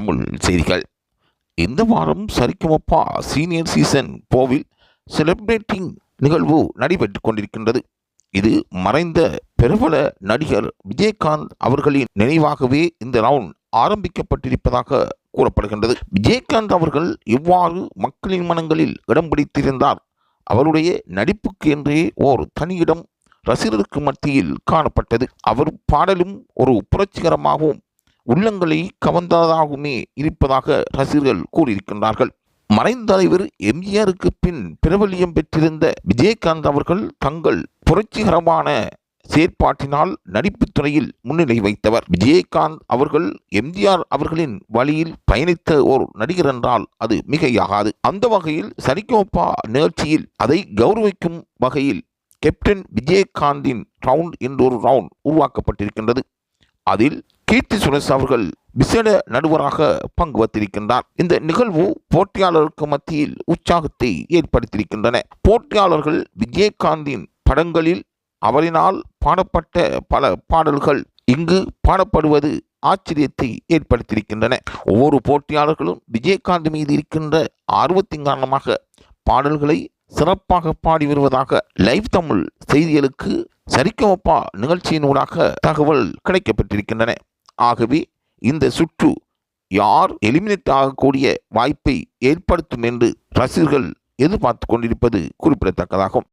தமிழ் செய்திகள். இந்த வாரம் சரிக்குமப்பா சீனியர் சீசன் போவில் செலிப்ரேட்டிங் நிகழ்வு நடைபெற்றுக் கொண்டிருக்கின்றது. இது மறைந்த பிரபல நடிகர் விஜயகாந்த் அவர்களின் நினைவாகவே இந்த ரவுண்ட் ஆரம்பிக்கப்பட்டிருப்பதாக கூறப்படுகின்றது. விஜயகாந்த் அவர்கள் எவ்வாறு மக்களின் மனங்களில் இடம் பிடித்திருந்தார்? அவருடைய நடிப்புக்கு என்றே ஓர் தனியிடம் ரசிகருக்கு மத்தியில் காணப்பட்டது. அவர் பாடலும் ஒரு புரட்சிகரமாகவும் உள்ளங்களை கவர்ந்ததாகவுமே இருப்பதாக ரசிகர்கள் கூறியிருக்கின்றார்கள். மறைந்த தலைவர் எம்ஜிஆருக்கு பின் பிரபலியம் பெற்றிருந்த விஜயகாந்த் அவர்கள் தங்கள் புரட்சிகரமான செயற்பாட்டினால் நடிப்புத் துறையில் முன்னிலை வைத்தவர். விஜயகாந்த் அவர்கள் எம்ஜிஆர் அவர்களின் வழியில் பயணித்த ஒரு நடிகர் என்றால் அது மிகையாகாது. அந்த வகையில் சரிகோப்பா நிகழ்ச்சியில் அதை கௌரவிக்கும் வகையில் கேப்டன் விஜயகாந்தின் ரவுண்ட் என்றொரு ரவுண்ட் உருவாக்கப்பட்டிருக்கின்றது. அதில் கீர்த்தி சுரேஷ் அவர்கள் விசேட நடுவராக பங்கு வத்திருக்கின்றார். இந்த நிகழ்வு போட்டியாளருக்கு மத்தியில் உற்சாகத்தை ஏற்படுத்தியிருக்கின்றன. போட்டியாளர்கள் விஜயகாந்தின் படங்களில் அவரினால் பாடப்பட்ட பல பாடல்கள் இங்கு பாடப்படுவது ஆச்சரியத்தை ஏற்படுத்தியிருக்கின்றன. ஒவ்வொரு போட்டியாளர்களும் விஜயகாந்த் மீது இருக்கின்ற ஆர்வத்தின் காரணமாக பாடல்களை சிறப்பாக பாடி வருவதாக லைவ் தமிழ் செய்திகளுக்கு சரிக்கமப்பா நிகழ்ச்சியினூடாக தகவல் கிடைக்கப்பட்டிருக்கின்றன ஆகவே இந்த சுற்று யார் எலிமினேட் ஆகக்கூடிய வாய்ப்பை ஏற்படுத்தும் என்று ரசிகர்கள் எதிர்பார்த்து கொண்டிருப்பது குறிப்பிடத்தக்கதாகும்.